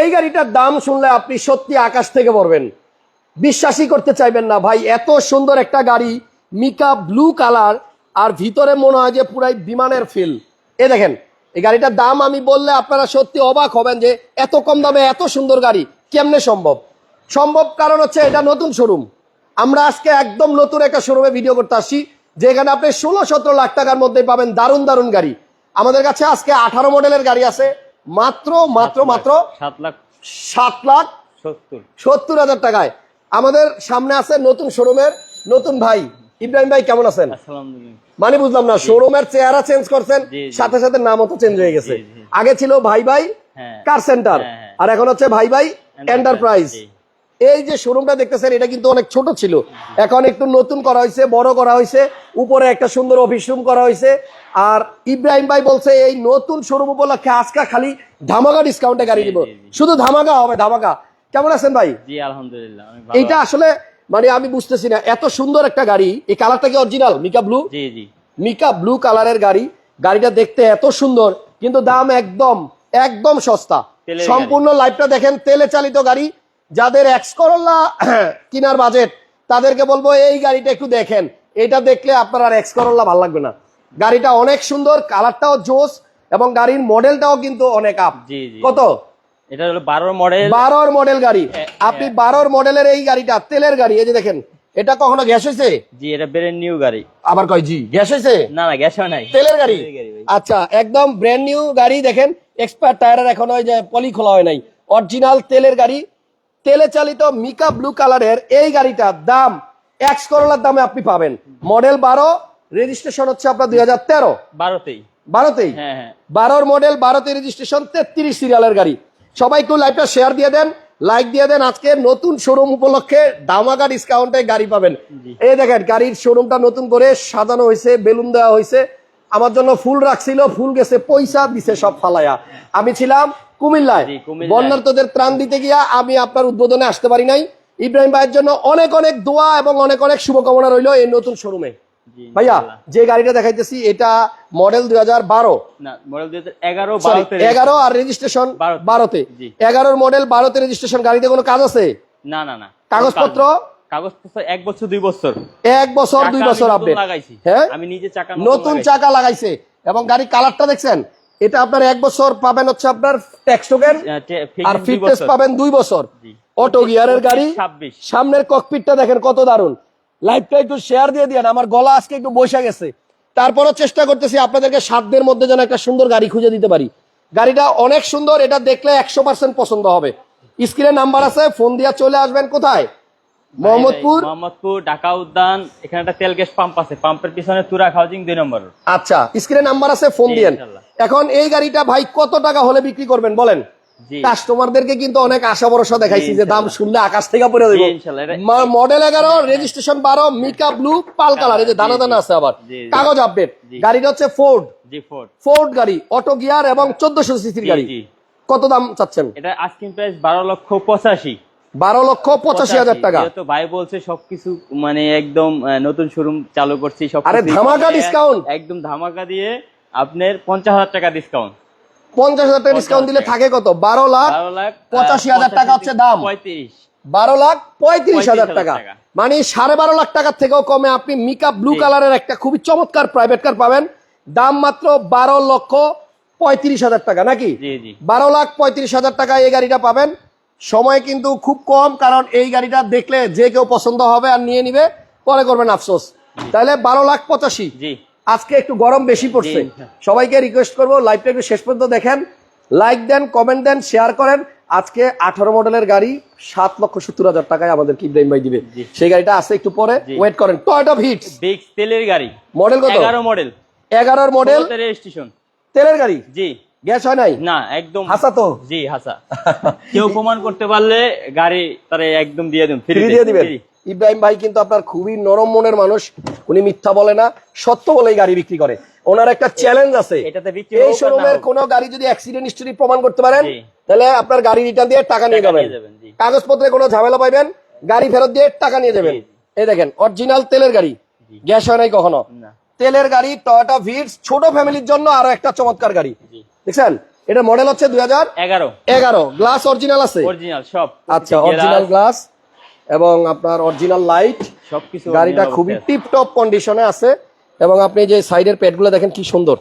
এই গাড়িটার দাম শুনলে আপনি সত্যি আকাশ থেকে পড়বেন। বিশ্বাসই করতে চাইবেন না ভাই, এত সুন্দর একটা গাড়ি, মিকা ব্লু কালার, আর ভিতরে মনে হয় যে পুরাই বিমানের ফিল এ দেখেন, এই গাড়িটার দাম আমি বললে আপনারা সত্যি অবাক হবেন যে এত কম দামে এত সুন্দর গাড়ি, কেমনে সম্ভব? সম্ভব কারণ হচ্ছে এটা নতুন শোরুম আমরা আজকে একদম নতুন একটা শোরুমে ভিডিও করতে আসছি, যেখানে আপনি ষোলো সতেরো লাখ টাকার মধ্যে পাবেন দারুণ দারুণ গাড়ি। আমাদের কাছে আজকে আঠারো মডেলের গাড়ি আছে। মাত্র মাত্র মাত্র সাত লাখ সাত লাখ সত্তর। হাজার টাকায়। আমাদের সামনে আছে নতুন শোরুমের নতুন ভাই। ইব্রাহিম ভাই কেমন আছেন? মানে বুঝলাম না শোরুমের চেহারা চেঞ্জ করছেন। সাথে সাথে নামও তো চেঞ্জ হয়ে গেছে। আগে ছিল ভাই ভাই হ্যাঁ। কার সেন্টার হ্যাঁ, হ্যাঁ। আর এখন হচ্ছে ভাই ভাই এন্টারপ্রাইজ এই যে শোরুমটা দেখতেছেন এটা কিন্তু অনেক ছোট ছিল। এখন একটু নতুন করা হয়েছে বড় করা হয়েছে উপরে একটা সুন্দর অফিস রুম করা হয়েছে। আর ইব্রাহিম ভাই বলছে এই নতুন শোরুম উপলক্ষে আজকে খালি ধামাকা ডিসকাউন্টে গাড়ি দিব। শুধু ধামাকা হবে ধামাকা। কেমন আছেন ভাই? জি আলহামদুলিল্লাহ এইটা আসলে মানে আমি বুঝতেছি না এত সুন্দর একটা গাড়ি এই কালারটা কি অরিজিনাল মিকা ব্লু জি জি। মিকা ব্লু কালারের গাড়ি। গাড়িটা দেখতে এত সুন্দর কিন্তু দাম একদম একদম সস্তা। সম্পূর্ণ লাইফটা দেখেন তেলে চালিত গাড়ি। যাদের এক্স করল্লা কিনার বাজেট তাদেরকে বলব এই গাড়িটা একটু দেখেন। এটা দেখলে আপনার আর এক্স করল্লা ভালো লাগবে না। গাড়িটা অনেক সুন্দর কালারটাও জোস এবং গাড়ির মডেলটাও কিন্তু অনেক আপ কত? এটা হলো বারোর মডেল বারোর মডেল গাড়ি। আপনি বারোর মডেলের এই গাড়িটা তেলের গাড়ি এই যে দেখেন এটা কখনো গ্যাস হয়েছে? জি এটা ব্রেন নিউ গাড়ি। আবার কয় জি গ্যাস হয়েছে? না না গ্যাসও নাই। তেলের গাড়ি। আচ্ছা একদম ব্র্যান্ড নিউ গাড়ি দেখেন এক্সপায়ার টায়ারের এখন ওই যে পলি খোলা হয় নাই। অরিজিনাল তেলের গাড়ি তেলে চালিত মিকা ব্লু কালারের এই গাড়িটার দাম এক্স করোলার দামে আপনি পাবেন। মডেল বারো রেজিস্ট্রেশন হচ্ছে আপনার দুই হাজার তেরো। বারোতেই। বারোতেই? হ্যাঁ হ্যাঁ। বারোর মডেল বারোতে রেজিস্ট্রেশন তেত্রিশ সিরিয়ালের গাড়ি। সবাই একটু লাইভটা শেয়ার দিয়ে দেন লাইক দিয়ে দেন আজকে নতুন শোরুম উপলক্ষে দামাকা ডিসকাউন্টে গাড়ি পাবেন। এই দেখেন গাড়ির শোরুমটা নতুন করে সাজানো হয়েছে বেলুন দেওয়া হয়েছে। আমার জন্য ফুল রাখছিল ফুল গেছে পয়সা দিছে সব ফালায়া। আমি ছিলাম কুমিল্লায়। কুমিল্লায়। বন্যার্থদের ত্রাণ দিতে গিয়া আমি আপনার উদ্বোধনে আসতে পারি নাই। ইব্রাহিম ভাইয়ের জন্য অনেক অনেক দোয়া এবং অনেক অনেক শুভকামনা রইল এই নতুন শোরুমে ভাইয়া যে গাড়িটা দেখাইতেছি এটা মডেল দুই হাজার বারো। এগারো আর রেজিস্ট্রেশন বারোতে। এগারোর মডেল বারোতে রেজিস্ট্রেশন গাড়িতে কোনো কাজ আছে? না না না। কাগজপত্র? কাগজপত্র এক বছর দুই বছর। এক বছর দুই বছর আপডেট হ্যাঁ? আমি নিজে চাকা নতুন চাকা লাগাইছে। এবং গাড়ির কালারটা দেখছেন? এটা আপনার এক বছর পাবেন হচ্ছে আপনার ট্যাক্স টোকেন আর ফিটনেস পাবেন। দুই বছর। অটো গিয়ারের গাড়ি সামনের ককপিটটা দেখেন কত দারুণ লাইভটা একটু শেয়ার দিয়ে দিয়েন আমার গলা আজকে একটু বসে গেছে। তারপরও চেষ্টা করতেছি আপনাদেরকে সাধ্যের মধ্যে যেন একটা সুন্দর গাড়ি খুঁজে দিতে পারি। গাড়িটা অনেক সুন্দর এটা দেখলে একশো পার্সেন্ট পছন্দ হবে। স্ক্রিনে নাম্বার আছে ফোন দিয়ে চলে আসবেন কোথায়? মোহাম্মদপুর? মোহাম্মদপুর ঢাকা উদ্যান এখানে একটা তেল গ্যাস পাম্প আছে। পাম্পের পিছনে তুরাক হাউজিং দুই নম্বর আচ্ছা স্ক্রিনে নাম্বার আছে ফোন জি, দিয়েন। এখন এই গাড়িটা ভাই কত টাকা হলে বিক্রি করবেন বলেন? কাস্টমারদেরকে কিন্তু অনেক আশা ভরসা দেখাইছি যে দাম শুনলে আকাশ থেকে পড়ে দেবো মডেল এগারো রেজিস্ট্রেশন বারো মিকা ব্লু পাল কালার। এই যে দানা দানা আছে আবার। কাগজ আপডেট গাড়িটা হচ্ছে ফোর্ড ফোর্ড গাড়ি অটো গিয়ার এবং চোদ্দশো সিসির গাড়ি। কত দাম চাচ্ছেন? এটা আস্কিং প্রাইস বারো লক্ষ পঁচাশি। বারো লক্ষ পঁচাশি হাজার টাকা। যেহেতু ভাই বলছে সবকিছু মানে একদম নতুন শোরুম চালু করছি সব আরে ধামাকা discount। একদম ধামাকা দিয়ে আপনার পঞ্চাশ হাজার টাকা ডিসকাউন্ট পঞ্চাশ হাজার টাকা ডিসকাউন্ট দিলে থাকে কত? বারো লাখ পঁচাশি হাজার টাকা হচ্ছে দাম। পঁয়ত্রিশ। বারো লাখ পঁয়ত্রিশ হাজার টাকা। মানে সাড়ে বারো লাখ টাকার থেকেও কমে আপনি মিকা ব্লু কালারের একটা খুবই চমৎকার প্রাইভেট কার পাবেন। দাম মাত্র বারো লক্ষ পঁয়ত্রিশ হাজার টাকা নাকি? বারো লাখ পঁয়ত্রিশ হাজার টাকা এই গাড়িটা পাবেন। সময় কিন্তু খুব কম কারণ এই গাড়িটা দেখলে যে কেউ পছন্দ হবে আর নিয়ে নিবে পরে করবেন আফসোস। তাহলে বারো লাখ পঁচাশি। আজকে একটু গরম বেশি পড়ছে। সবাইকে রিকোয়েস্ট করব লাইভটা একটু শেষ পর্যন্ত দেখেন। লাইক দেন কমেন্ট দেন শেয়ার করেন। আজকে আঠারো মডেলের গাড়ি সাত লক্ষ সত্তর হাজার টাকায় আমাদের ইব্রাহিম ভাই দিবে। সেই গাড়িটা আছে একটু পরে। ওয়েট করেন টয়টা ভিট বিগ তেলের গাড়ি। মডেল কত? এগারো মডেল এগারোর মডেল রেজিস্ট্রেশন তেলের গাড়ি? জি। গ্যাস হয় নাই? না একদম হাসা তো? জি হাসা। কেউ প্রমাণ করতে পারলে গাড়ি তারে একদম দিয়ে দিন ফ্রি দিয়ে দিবেন। ইব্রাহিম ভাই কিন্তু আপনার খুবই নরম মনের মানুষ উনি মিথ্যা বলে না সত্য বলেই গাড়ি বিক্রি করে। ওনার একটা চ্যালেঞ্জ আছে। এই শোরুমের। কোনো গাড়ি যদি অ্যাক্সিডেন্ট হিস্টরি প্রমাণ করতে পারেন তাহলে আপনার গাড়ি রিটার্ন দিয়ে টাকা নিয়ে যাবেন। কাগজপত্রে কোনো ঝামেলা পাইবেন গাড়ি ফেরত দিয়ে টাকা নিয়ে যাবেন। এই দেখেন অরিজিনাল তেলের গাড়ি। গ্যাস হয় নাই কখনো? তেলের গাড়ি টয়োটা ভিটস ছোট ফ্যামিলির জন্য আরও একটা চমৎকার গাড়ি। দেখছেন? এটা মডেল হচ্ছে দুই হাজার এগারো। এগারো। গ্লাস অরিজিনাল আছে। অরিজিনাল সব। আচ্ছা অরিজিনাল গ্লাস এবং আপনার অরিজিনাল লাইট সবকিছু গাড়িটা খুবই অবস্থায় আছে। টিপ টপ কন্ডিশনে আছে এবং আপনি যে সাইডের প্যাডগুলো দেখেন কি সুন্দর।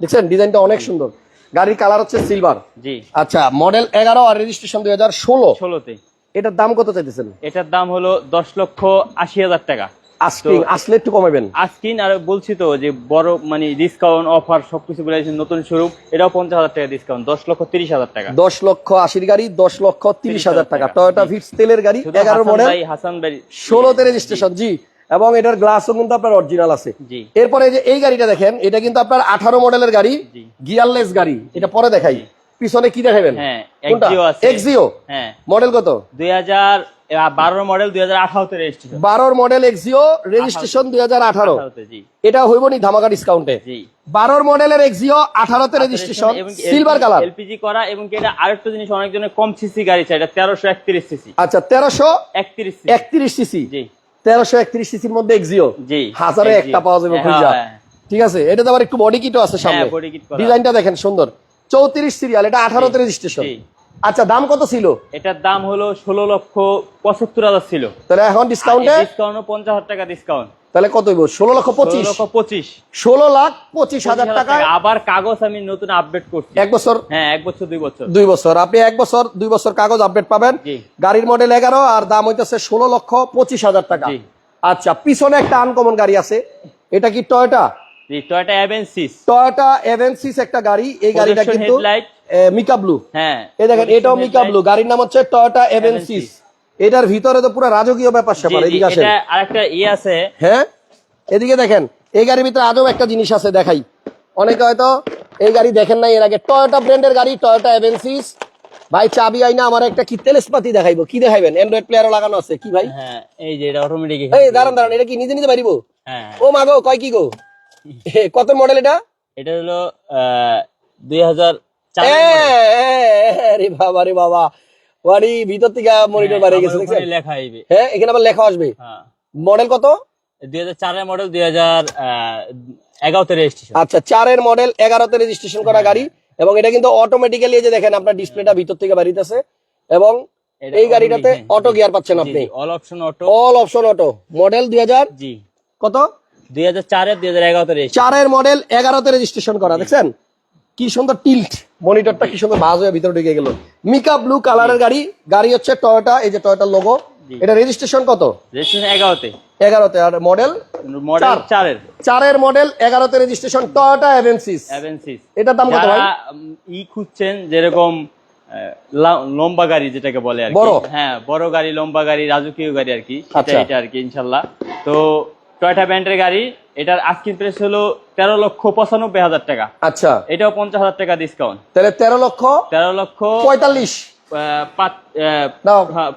দেখছেন? ডিজাইনটা অনেক সুন্দর। গাড়ির কালার হচ্ছে সিলভার জি। আচ্ছা মডেল এগারো আর রেজিস্ট্রেশন দুই হাজার ষোলো। ষোলোতে। এটার দাম কত চাইতেছেন? এটার দাম হলো দশ লক্ষ আশি হাজার টাকা। আস্কিং আসলে একটু কমাবেন। আজকিন আর বলছি তো যে বড় মানে ডিসকাউন্ট অফার সবকিছু বলে নতুন এটাও পঞ্চাশ হাজার টাকা ডিসকাউন্ট দশ লক্ষ তিরিশ হাজার টাকা। দশ লক্ষ আশির গাড়ি দশ লক্ষ তিরিশ হাজার টাকা। টাকা। টয়োটা ভিটস তেলের গাড়ি এগারো মডেল হাসান ভাই ষোলোতে রেজিস্ট্রেশন জি। এবং এটার গ্লাসও কিন্তু আপনার অরিজিনাল আছে। এরপরে যে এই গাড়িটা দেখেন এটা কিন্তু আপনার আঠারো মডেলের গাড়ি গিয়ারলেস গাড়ি। এটা পরে দেখাই। পিছনে কি দেখাবেন? হ্যাঁ এক্সিও এক্সিও হ্যাঁ। মডেল কত? দুই হাজার বারো মডেল দুই হাজার রেজিস্ট্রেশন বারোর মডেল এক্সিও রেজিস্ট্রেশন জি। এটা হইব নি ধামাকা ডিসকাউন্টে জি। বারোর মডেলের এক্সিও আঠারোতে রেজিস্ট্রেশন সিলভার কালার এলপিজি করা এবং কি এটা আরেকটা জিনিস অনেকজনের কম সিসি গাড়ি চাই এটা তেরোশো একত্রিশ সিসি আচ্ছা সিসি জি। সিসির মধ্যে এক্সিও জি হাজারে একটা পাওয়া যাবে হ্যাঁ, খুঁজা। হ্যাঁ। ঠিক আছে? এটা তো আবার একটু বডি কিটও আছে সামনে। হ্যাঁ, করা। ডিজাইনটা দেখেন সুন্দর। চৌত্রিশ সিরিয়াল এটা আঠারোতে রেজিস্ট্রেশন। আচ্ছা দাম কত ছিল? এটার দাম হলো ষোলো লক্ষ পঁচাত্তর হাজার ছিল। তাহলে এখন ডিসকাউন্টে ডিসকাউন্ট পঞ্চাশ হাজার টাকা ডিসকাউন্ট তাহলে কত হইব? ষোলো লক্ষ পঁচিশ? লক্ষ পঁচিশ। ষোলো লাখ পঁচিশ হাজার টাকা। আবার কাগজ আমি নতুন আপডেট করছি। এক বছর? হ্যাঁ এক বছর দুই বছর। দুই বছর। আপনি এক বছর দুই বছর কাগজ আপডেট পাবেন। গাড়ির মডেল এগারো আর দাম হইতেছে ষোলো লক্ষ পঁচিশ হাজার টাকা। আচ্ছা পিছনে একটা আনকমন গাড়ি আছে। এটা কি Toyota Toyota Avensis Toyota Avensis একটা গাড়ি। এই গাড়িটা কিন্তু headlight। মিকাব্লু হ্যাঁ। এই দেখেন এটাও মিকাব্লু গাড়ির নাম হচ্ছে টয়টা এভেন্সিস এটার ভিতরে তো পুরো রাজকীয় ব্যাপার স্যাপার এদিকে আসেন। আরেকটা ই আছে। হ্যাঁ? এদিকে দেখেন এই গাড়ির ভিতরে আজও একটা জিনিস আছে দেখাই। অনেকে হয়তো এই গাড়ি দেখেন নাই এর আগে টয়োটা ব্র্যান্ডের গাড়ি টয়োটা এভেন্সিস ভাই চাবি আইনা আমার একটা কি তেলেসপাতি দেখাইবো? কি দেখাইবেন? অ্যান্ড্রয়েড প্লেয়ারও লাগানো আছে কি ভাই? হ্যাঁ এই যে এটা অটোমেটিক এই দাঁড়ান দাঁড়ান এটা কি নিজে নিতে পারিবো হ্যাঁ, হ্যাঁ। ও মাগো কয় কি গো? কত মডেল এটা? এটা হলো 2000 আরে বাবা বাড়ি ভিতর থেকে মনিটর বাড়ি গেছে দেখছেন লেখা আইবে হ্যাঁ এখানে আবার লেখা আসবে মডেল কত 2004 এর মডেল 2011 তে রেজিস্ট্রেশন আচ্ছা 4 এর মডেল 11 তে রেজিস্ট্রেশন করা গাড়ি এবং এটা কিন্তু অটোমেটিক্যালি যে দেখেন আপনার ডিসপ্লেটা ভিতর থেকে বাড়িতেছে এবং এই গাড়িটাতে অটো গিয়ার পাচ্ছেন আপনি all option auto all option auto model 2000 জি কত 2004 এর 2011 তে রেজিস্ট্রেশন 4 এর মডেল 11 তে রেজিস্ট্রেশন করা দেখছেন কি সুন্দর টিল্ট মনিটরটা কি সুন্দর ভাজ হয়ে ভিতরে ঢুকে গেল। মিকা ব্লু কালারের গাড়ি গাড়ি হচ্ছে টয়োটা এই যে টয়োটার লোগো এটা রেজিস্ট্রেশন কত? রেজিস্ট্রেশন এগারোতে। এগারোতে আর মডেল মডেল চারের। চারের মডেল এগারোতে রেজিস্ট্রেশন টয়োটা এভেন্সিস অ্যাভেন্সিস এটার দাম কত ভাই? ই খুঁজছেন যেরকম লম্বা গাড়ি যেটাকে বলে আর কি। হ্যাঁ বড় গাড়ি লম্বা গাড়ি রাজকীয় গাড়ি আর কি। সেটা আচ্ছা। এটা আর কি ইনশাল্লাহ। তো টয়টা ব্যান্ডের গাড়ি এটার আস্কিং প্রাইস হলো তেরো লক্ষ পঁচানব্বই হাজার টাকা। আচ্ছা। এটাও পঞ্চাশ হাজার টাকা ডিসকাউন্ট তাহলে তেরো লক্ষ তেরো লক্ষ পঁয়তাল্লিশ।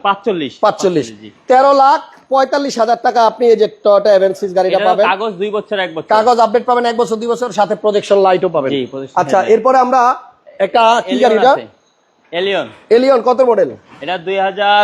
পাঁচচল্লিশ। পাঁচচল্লিশ। তেরো লাখ পঁয়তাল্লিশ হাজার টাকা আপনি এই যে টয়োটা এভেন্সিস গাড়িটা পাবেন। কাগজ দুই বছর এক বছর। কাগজ আপডেট পাবেন এক বছর দুই বছর সাথে প্রজেকশন লাইটও পাবেন। আচ্ছা এরপরে আমরা একটা কি এলিয়ন গাড়িটা? এলিয়ন এলিয়ন কত মডেল এটা দুই হাজার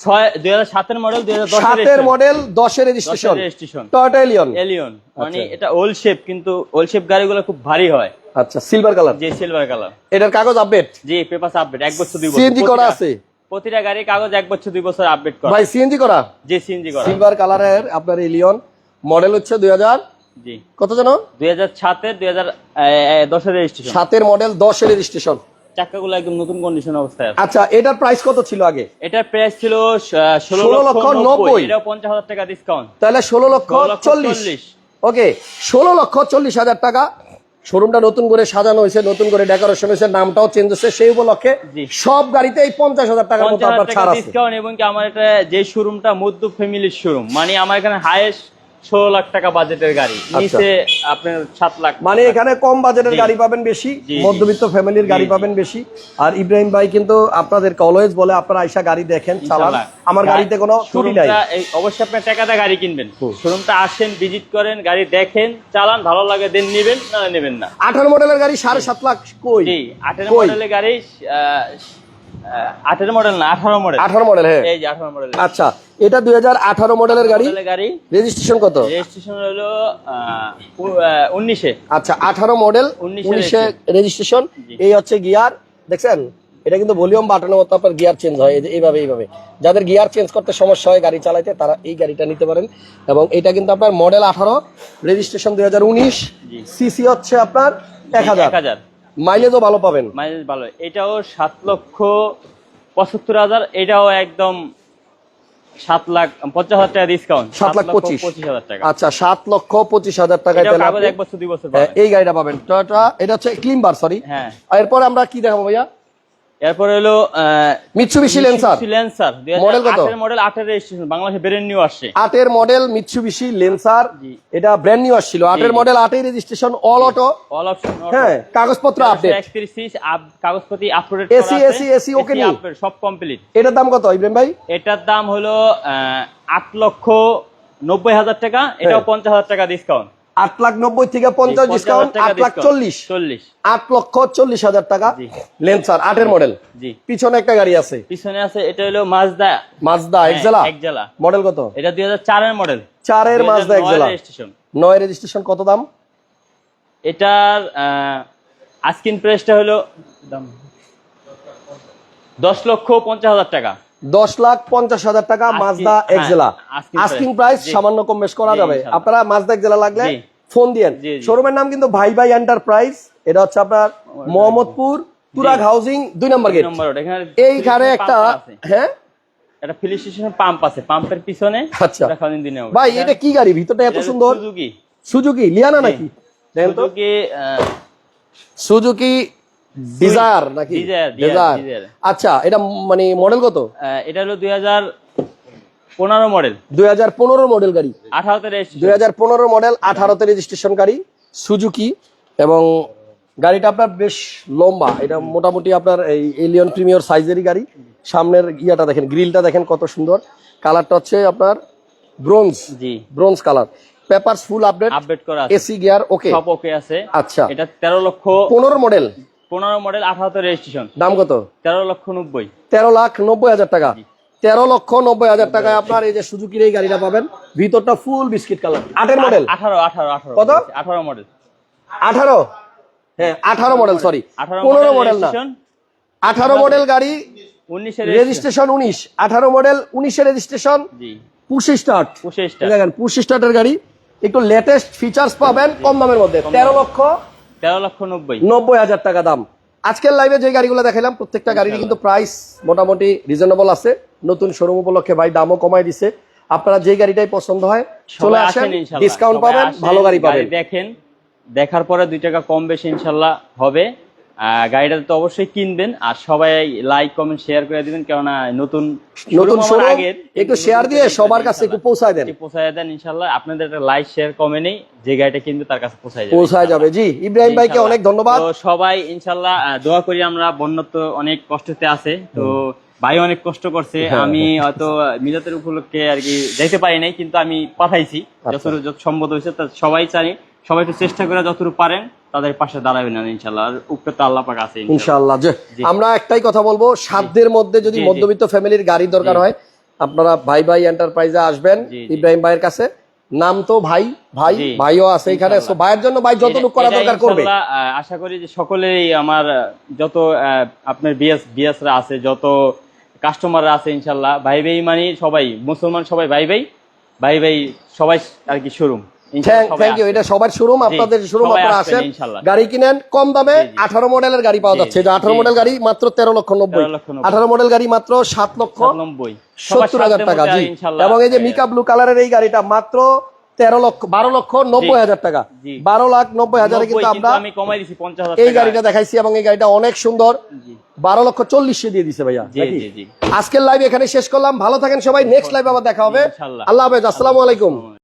ছয় দুই হাজার সাতের মডেল দুই হাজার সাতের মডেল দশের registration registration Toyota Allion Allion মানে আচ্ছা। এটা ওল্ড শেপ কিন্তু ওল্ড শেপ গাড়িগুলো খুব ভারী হয়। আচ্ছা সিলভার কালার যে সিলভার কালার এটার কাগজ আপডেট জি পেপার আপডেট এক বছর দুই বছর। সিএনজি করা প্রতিটা- আছে? প্রতিটা গাড়ি কাগজ এক বছর দুই বছর আপডেট করা। ভাই সিএনজি করা? যে সিএনজি করা। সিলভার কালারের আপনার এলিয়ন মডেল হচ্ছে দুই হাজার জি। কত যেন? দুই হাজার সাতের দুই হাজার দশের রেজিস্ট্রেশন সাতের মডেল দশের রেজিস্ট্রেশন চাকাগুলো একদম নতুন কন্ডিশন অবস্থায় আছে। আচ্ছা এটার প্রাইস কত ছিল আগে? এটার প্রাইস ছিল 16 লক্ষ লক্ষ নব্বই। নব্বই। এটাও পঞ্চাশ হাজার টাকা ডিসকাউন্ট তাহলে 16 লক্ষ চল্লিশ। 40 ওকে ষোলো লক্ষ চল্লিশ হাজার টাকা। শোরুমটা নতুন করে সাজানো হয়েছে নতুন করে ডেকোরেশন হয়েছে নামটাও চেঞ্জ হচ্ছে। সেই উপলক্ষে সব গাড়িতে এই পঞ্চাশ হাজার টাকার মতো আপনার ছাড় টাকা আছে। ডিসকাউন্ট এবং কি আমার এটা যে শোরুমটা মধ্য ফ্যামিলির শোরুম মানে আমার এখানে হাইয়েস্ট ষোলো লাখ টাকা বাজেটের গাড়ি। নিচে আপনার সাত লাখ মানে এখানে কম বাজেটের গাড়ি পাবেন বেশি। মধ্যবিত্ত ফ্যামিলির গাড়ি। পাবেন বেশি। আর ইব্রাহিম ভাই কিন্তু আপনাদেরকে অলওয়েজ বলে আপনারা আইসা গাড়ি দেখেন চালান। আমার গাড়িতে কোনো ত্রুটি নাই। অবশ্যই আপনার টাকাতে গাড়ি কিনবেন। শোরুমটা আসেন ভিজিট করেন গাড়ি দেখেন চালান ভালো লাগে দেন নিবেন না নেবেন না। আঠারো মডেলের গাড়ি সাড়ে সাত লাখ কই? আঠেরো? মডেলের গাড়ি আহ, মডেল না আঠারো মডেল আঠারো মডেল হ্যাঁ। এই যে আঠারো মডেল আচ্ছা এটা দুই হাজার আঠারো মডেলের গাড়ি? গাড়ি। রেজিস্ট্রেশন কত? রেজিস্ট্রেশন হলো উনিশে। আচ্ছা আঠারো মডেল উনিশে রেজিস্ট্রেশন এই হচ্ছে গিয়ার দেখছেন? এটা কিন্তু ভলিউম বাটনের মতো আপনার গিয়ার চেঞ্জ হয়। এইভাবে এইভাবে। যাদের গিয়ার চেঞ্জ করতে সমস্যা হয় গাড়ি চালাইতে তারা এই গাড়িটা নিতে পারেন। এবং এটা কিন্তু আপনার মডেল আঠারো রেজিস্ট্রেশন দুই হাজার উনিশ। সিসি হচ্ছে আপনার এক হাজার। মাইলেজও ভালো পাবেন। মাইলেজ ভালো। এটাও সাত লক্ষ পঁচাত্তর হাজার এটাও একদম সাত লাখ পঞ্চাশ হাজার টাকা ডিসকাউন্ট সাত লাখ পঁচিশ। পঁচিশ হাজার টাকা। আচ্ছা সাত লক্ষ পঁচিশ হাজার আপনি, এক বছর দুই বছর হ্যাঁ, এই গাড়িটা পাবেন। এটা হচ্ছে ক্লিমবার সরি হ্যাঁ। এরপর আমরা কি দেখাবো ভাইয়া? এরপর হলো মিৎসুবিশি লেন্সার লেন্সার Model কত? মডেল আটের রেজিস্ট্রেশন বাংলাদেশে ব্রেন নিউ আসছে। আটের মডেল মিৎসুবিশি লেন্সার এটা ব্র্যান্ড নিউ আসছিল। আটের জি। মডেল আটের registration all auto all option হ্যাঁ কাগজপত্র update কাগজপতি upload AC, AC, AC okay নি? সব কমপ্লিট এটার দাম কত ইব্রাহিম ভাই? এটার দাম হলো আট লক্ষ নব্বই হাজার টাকা। এটাও হ্যাঁ। পঞ্চাশ হাজার টাকা ডিসকাউন্ট আট লাখ নব্বই থেকে পঞ্চাশ ডিসকাউন্ট আট লাখ চল্লিশ। আট লক্ষ চল্লিশ হাজার টাকা। লেন্সার আটের মডেল পিছনে একটা গাড়ি আছে। পিছনে আছে এটা হলো Mazda Mazda Axela? Axela. Model কত? এটা দুই হাজার চারের মডেল চারের মাজদা একজেলা। নয় রেজিস্ট্রেশন কত দাম? এটার আস্কিন প্রাইসটা হলো দাম দশ লক্ষ পঞ্চাশ হাজার টাকা। দশ লাখ পঞ্চাশ হাজার টাকা Mazda Axela. asking asking. Price সামান্য কম বেশ করা যাবে। আপনারা মাজদা একজেলা লাগলে জি। ফোন দিয়েন। শোরুমের নাম কিন্তু ভাই ভাই এন্টারপ্রাইজ এটা হচ্ছে আপনার মোহাম্মদপুর তুরাগ হাউজিং দুই নম্বর গেট এইখানে একটা হ্যাঁ? একটা ফিল স্টেশন পাম্প আছে। পাম্পের পিছনে আচ্ছা। ভাই এটা কি গাড়ি? ভিতরটা এত সুন্দর। সুজুকি সুজুকি লিয়ানা নাকি? সুজুকি সুজুকি ডিজায়ার নাকি? ডিজায়ার আচ্ছা এটা মানে মডেল কত? এটা হলো দুই হাজার পনেরো মডেল দুই হাজার পনেরো মডেল গাড়ি। আঠারোতে দুই রেজিস্ট্রেশন হাজার পনেরো মডেল আঠারোতে রেজিস্ট্রেশন গাড়ি সুজুকি এবং গাড়িটা আপনার বেশ লম্বা। এটা মোটামুটি আপনার এই এলিয়ন প্রিমিয়র সাইজেরই গাড়ি। সামনের ইয়াটা দেখেন গ্রিলটা দেখেন কত সুন্দর। কালারটা হচ্ছে আপনার ব্রোঞ্জ জি। Bronze colour papers full update update করা এসি গিয়ার ওকে সব ওকে আছে। আচ্ছা। এটা তেরো লক্ষ পনেরো মডেল পনেরো মডেল আঠারোতে রেজিস্ট্রেশন। দাম কত? তেরো লক্ষ নব্বই। তেরো লাখ নব্বই হাজার টাকা। তেরো লক্ষ নব্বই হাজার টাকায় আপনার এই যে সুজুকির এই গাড়িটা পাবেন। ভিতরটা ফুল বিস্কিট কালার আটের মডেল আঠারো আঠারো আঠারো। কত? আঠারো মডেল আঠারো? হ্যাঁ আঠারো মডেল সরি পনেরো মডেল না। আঠারো মডেল গাড়ি রেজিস্ট্রেশন উনিশ। আঠারো মডেল উনিশে রেজিস্ট্রেশন পুশ স্টার্ট দেখেন পুশ স্টার্টের গাড়ি। একটু লেটেস্ট ফিচার্স পাবেন কম দামের মধ্যে। তেরো লক্ষ তেরো লক্ষ নব্বই। নব্বই হাজার টাকা দাম। আজকের লাইভে যে গাড়িগুলো দেখালাম প্রত্যেকটা গাড়ির কিন্তু প্রাইস মোটামুটি রিজনেবল আছে। নতুন শোরুম উপলক্ষে ভাই দামও কমাই দিছে। আপনারা যে গাড়িটাই পছন্দ হয় চলে আসেন ডিসকাউন্ট পাবেন ভালো গাড়ি পাবেন। দেখেন। দেখার পরে দুই টাকা কম বেশি ইনশাল্লাহ হবে। গাড়িটা তো অবশ্যই কিনবেন আর সবাই লাইক কমেন্ট শেয়ার করে দিবেন কেননা নতুন নতুন আগের, একটু শেয়ার দিয়ে সবার কাছে একটু পৌঁছায় দেন। পৌঁছায় দেন ইনশাল্লাহ আপনাদের একটা লাইক শেয়ার কমে নেই যে গাড়িটা কিনবে তার কাছে পৌঁছায় যাবে। পৌঁছায় যাবে। জি ইব্রাহিম ভাইকে অনেক ধন্যবাদ। তো সবাই ইনশাল্লাহ আহ, দোয়া করি আমরা বন্যা তো অনেক কষ্টতে আছে। তো ভাই অনেক কষ্ট করছে। হ্যাঁ, আমি হয়তো মিলাতের উপলক্ষে আর কি যাইতে পারি নাই কিন্তু আমি পাঠাইছি। আচ্ছা। যত সম্ভব হয়েছে তা সবাই জানি। সবাই একটু চেষ্টা করে যতটুকু পারেন তাদের পাশে দাঁড়াবেন না ইনশাল্লাহ আর উপরে তো আল্লাহ পাক আছে ইনশাল্লাহ। আমরা একটাই কথা বলব সাধ্যের মধ্যে যদি। মধ্যবিত্ত ফ্যামিলির গাড়ি দরকার হয় আপনারা ভাই ভাই এন্টারপ্রাইজে আসবেন। ইব্রাহিম ভাইয়ের কাছে নাম তো ভাই ভাই। ভাইও আছে এখানে। ভাইয়ের জন্য ভাই যতটুকু করা দরকার করবে আশা করি যে সকলেই আমার যত আহ, আপনার বিএস বিএসরা আছে যত কাস্টমাররা আছে ইনশাল্লাহ ভাই ভাই মানে সবাই মুসলমান সবাই ভাই ভাই ভাই ভাই সবাই আর কি শোরুম থ্যাংক ইউ এটা সবার শোরুম আপনাদের শোরুম আপনারা আসেন। গাড়ি কিনেন কম দামে। আঠারো মডেলের গাড়ি পাওয়া যাচ্ছে। যে আঠারো মডেল গাড়ি মাত্র তেরো লক্ষ নব্বই। 13 লক্ষ নব্বই। আঠারো মডেল গাড়ি মাত্র সাত লক্ষ নব্বই। সত্তর হাজার টাকা জি। এবং এই যে মিকা ব্লু কালারের এই গাড়িটা মাত্র তেরো লক্ষ বারো লক্ষ নব্বই হাজার টাকা। বারো লাখ নব্বই হাজারে কিন্তু আমরা এই গাড়িটা দেখাইছি এবং এই গাড়িটা অনেক সুন্দর। বারো লক্ষ চল্লিশে দিয়ে দিছে ভাইয়া জি জি জি। আজকের লাইভ এখানে শেষ করলাম। ভালো থাকেন সবাই। নেক্সট লাইভ আবার দেখা হবে। আল্লাহ হাফেজ। আসসালামু আলাইকুম।